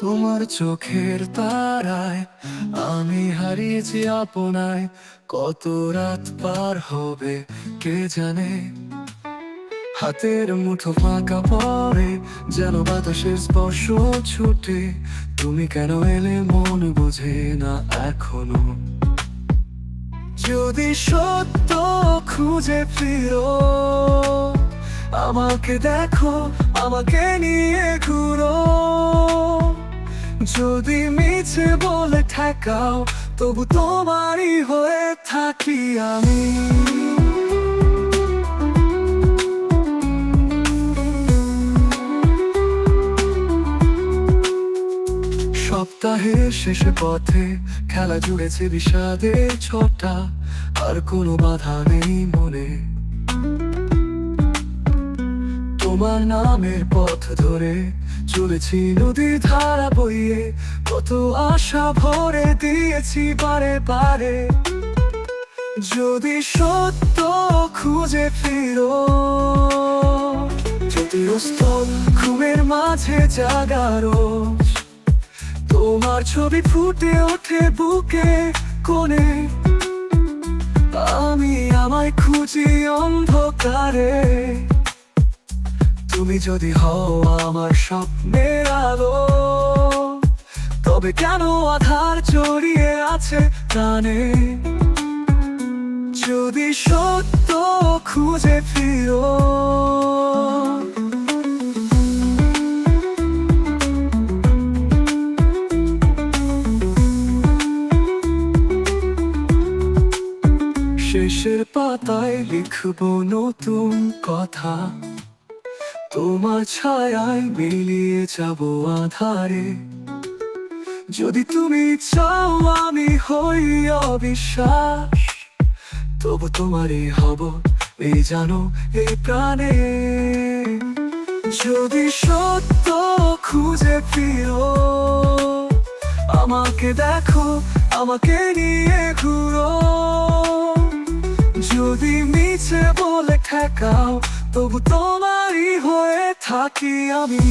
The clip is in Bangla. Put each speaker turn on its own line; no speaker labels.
তোমার চোখের তারায় আমি হারিয়েছি আপনায়। কত রাত পার হবে, কে জানে? হাতের মুঠো ফাঁকা পড়ে, যেন বাতাসের স্পর্শ ছুটে। তুমি কেন এলে মন বোঝে না এখনও? যদি সত্য খুঁজে ফিরো, আমাকে দেখো, আমাকে নিয়ে ঘুরো। যদি মিছে বলে ঠেকাও, তবু তোমারই হয়ে থাকি আমি। সপ্তাহের শেষে পথে খেলা জুড়েছে বিষাদের ছটা, আর কোনো বাধা নেই মনে। তোমার নামের পথ ধরে চলেছি নদীর ধারা বইয়ে। কত আশা ভরে দিয়েছি পারে পারে। যদি সত্য খুঁজে ফিরো, যদি স্থল ঘুমের মাঝে জাগারো তোমার ছবি ফুটে ওঠে বুকে কোণে। আমি আমায় খুঁজি অন্ধকারে। তুমি যদি হও আমার স্বপ্নের আলো, তবে কেন আধার জড়িয়ে আছে কানে যদি সত্য খুঁজে ফিরো। শেষের পাতায় লিখব নতুন কথা। তোমার ছায়ায় মিলিয়ে যাব আধারে। যদি তুমি চাও আমি হই অবিশ্বাস, তবু তোমারই হব এই জানো এই প্রাণে। যদি সত্য খুঁজে ফিরো, আমাকে দেখো, আমাকে নিয়ে ঘুরো। যদি মিছে বলে ঠেকাও, তবু তোমারই হয়ে থাকি আমি।